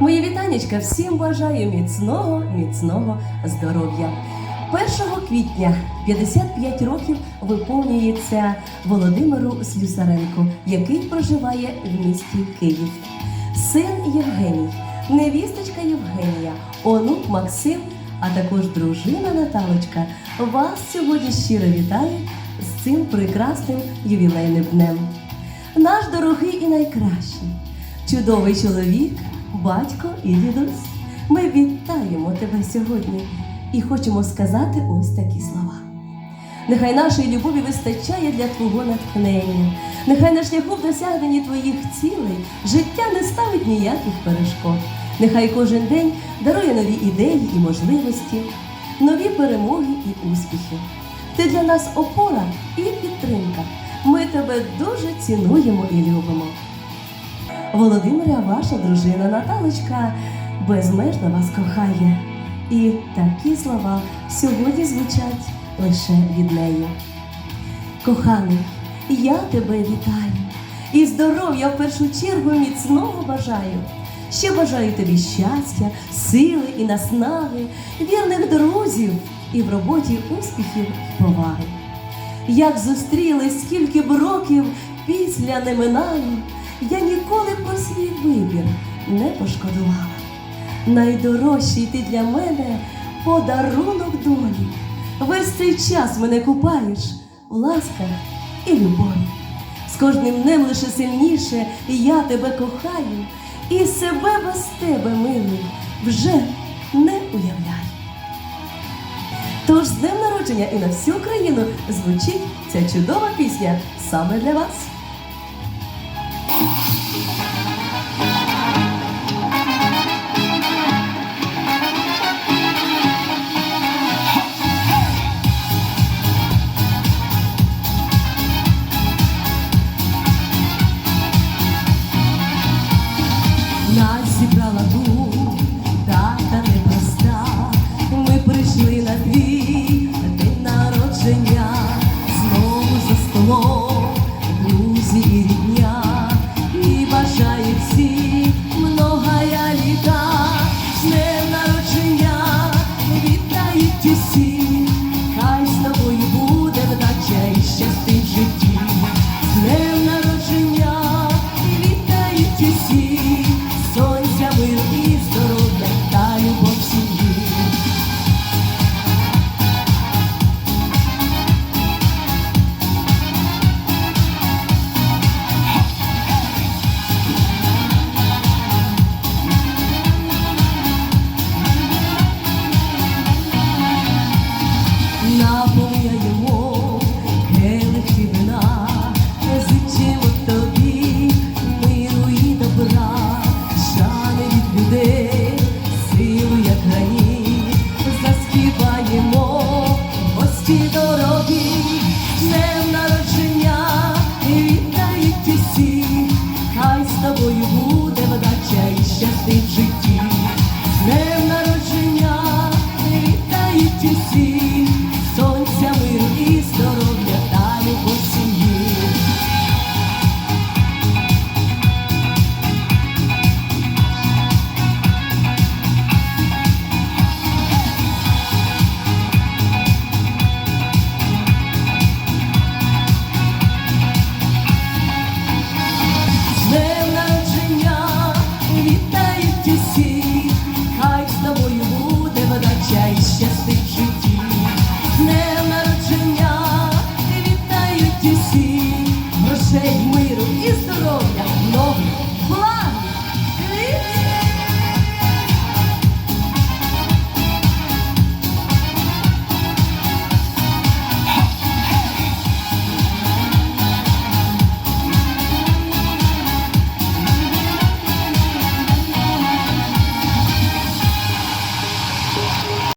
Мої вітанечка всім бажаю міцного, міцного здоров'я. 1 квітня 55 років виповнюється Володимиру Слюсаренку, який проживає в місті Київ. Син Євгеній, невісточка Євгенія, онук Максим, а також дружина Наталочка вас сьогодні щиро вітають з цим прекрасним ювілейним днем. Наш дорогий і найкращий, чудовий чоловік, батько і дідусь. Ми вітаємо тебе сьогодні і хочемо сказати ось такі слова. Нехай нашої любові вистачає для твого натхнення. Нехай на шляху в досягненні твоїх цілей життя не ставить ніяких перешкод. Нехай кожен день дарує нові ідеї і можливості, нові перемоги і успіхи. Ти для нас опора і підтримка. Ми тебе дуже цінуємо і любимо. Володимира, ваша дружина Наталочка безмежно вас кохає. І такі слова сьогодні звучать лише від неї. Коханий, я тебе вітаю і здоров'я в першу чергу міцного бажаю. Ще бажаю тобі щастя, сили і наснаги, вірних друзів і в роботі успіхів і поваги. Як зустрілись, скільки б років після не минало, я ніколи про свій вибір не пошкодувала. Найдорожчий ти для мене подарунок долі. Весь цей час мене купаєш в ласках і любові. З кожним днем лише сильніше я тебе кохаю, і себе без тебе, милий, вже не уявляю. Тож з днем народження і на всю країну звучить ця чудова пісня саме для вас. que see. житті хай з тобою буде водача і щастить житті, не народження вітають усі, грошей, миру і здоров'я, нових.